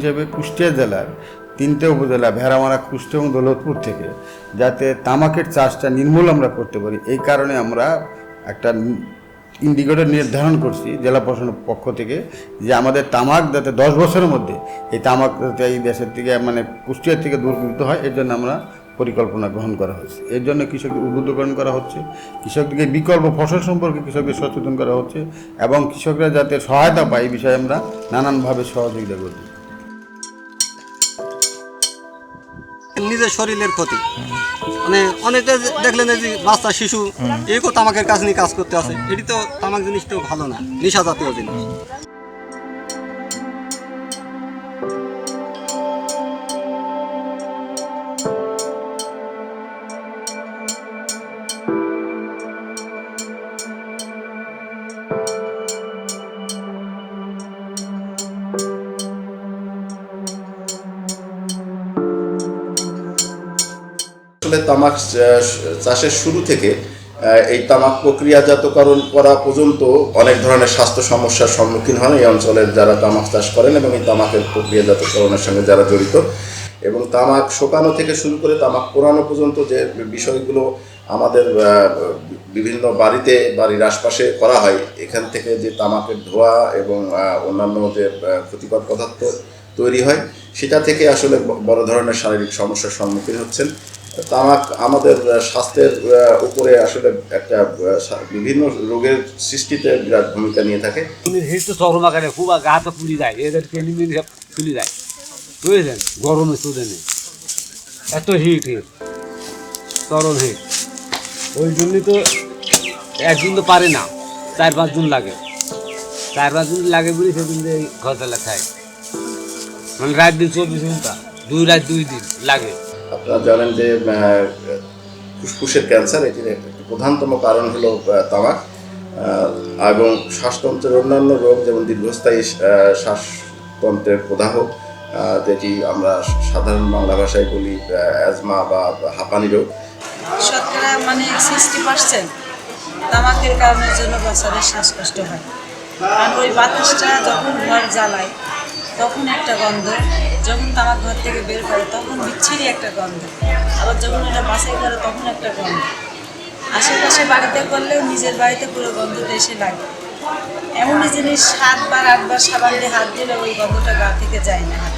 হিসেবে কুষ্টিয়া জেলার তিনটে উপজেলা, ভেড়ামারা, কুষ্টিয়া এবং দৌলতপুর থেকে, যাতে তামাকের চাষটা নির্মূল আমরা করতে পারি। এই কারণে আমরা একটা ইন্ডিকেটর নির্ধারণ করছি জেলা প্রশাসনের পক্ষ থেকে যে আমাদের তামাক যাতে দশ বছরের মধ্যে এই তামাক যাতে এই দেশের থেকে মানে কুষ্টিয়ার থেকে দূরীভূত হয়, এর জন্য আমরা পরিকল্পনা গ্রহণ করা হয়েছে এর জন্য কৃষকদের উদ্বুদ্ধকরণ করা হচ্ছে, কৃষকদেরকে বিকল্প ফসল সম্পর্কে কৃষকদের সচেতন করা হচ্ছে এবং কৃষকরা যাতে সহায়তা পায়, এই বিষয়ে আমরা নানানভাবে সহযোগিতা করছি। নিজের শরীরের ক্ষতি। মানে অনেকে দেখলেন যে বাচ্চা, শিশু, এই তামাকের কাজ নিয়ে কাজ করতে আছে এটি তো তামাক জিনিসটাও ভালো না, নেশা জাতীয় জিনিস। আসলে তামাক চাষের শুরু থেকে এই তামাক প্রক্রিয়াজাতকরণ করা পর্যন্ত অনেক ধরনের স্বাস্থ্য সমস্যার সম্মুখীন হন এই অঞ্চলের যারা তামাক চাষ করেন এবং এই তামাকের প্রক্রিয়াজাতকরণের সঙ্গে যারা জড়িত। এবং তামাক শোকানো থেকে শুরু করে তামাক পোড়ানো পর্যন্ত যে বিষয়গুলো আমাদের বিভিন্ন বাড়িতে বাড়ির আশপাশে করা হয়, এখান থেকে যে তামাকের ধোঁয়া এবং অন্যান্য যে ক্ষতিকর পদার্থ তৈরি হয়, সেটা থেকে আসলে বড় ধরনের শারীরিক সমস্যার সম্মুখীন হচ্ছেন। তামাক আমাদের স্বাস্থ্যের উপরে আসলে একটা বিভিন্ন রোগের সৃষ্টিতে বিরাট ভূমিকা নিয়ে থাকে। হিট তো চরম আকারে খুব গা হাতে পুড়ি যায়, এদের কেলিমিন ফুলি যায়। বুঝলেন গরমে সুদেনে এত হিট হিট চরম হিট ওই জন্যই তো একদিন তো পারে না, চার পাঁচ দিন লাগে। চার পাঁচ দিন লাগে বলে সেদিন যে ঘর তালা খায়। মানে রাত দিন চব্বিশ ঘণ্টা, দুই রাত দুই দিন লাগে। আপনারা জানেন যে ফুসফুসের ক্যান্সার এটির একটি প্রধানতম কারণ হলো তামাক এবং শ্বাসতন্ত্রের অন্যান্য রোগ যেমন দীর্ঘস্থায়ী শ্বাসতন্ত্রের প্রদাহ যেটি আমরা সাধারণ বাংলা ভাষায় বলি অ্যাজমা বা হাঁপানি রোগ। শতকরা মানে সিক্সটি পার্সেন্ট তামাকের কারণের জন্য বাচ্চাদের শ্বাসকষ্ট হয়। কারণ ওই বাতাসটা যখন ঘর জ্বালায়, তখন একটা গন্ধ যখন তামাক ঘর থেকে বের করে, তখন বিচ্ছিরি একটা গন্ধ। আবার যখন এটা বাসাই করে, তখন একটা গন্ধ। আশেপাশে বাড়িতে করলেও নিজের বাড়িতে পুরো গন্ধটা এসে লাগে। এমনই জিনিস সাতবার, আটবার, সাবান দিয়ে হাত দিলে ওই গন্ধটা গা থেকে যায় না। হাত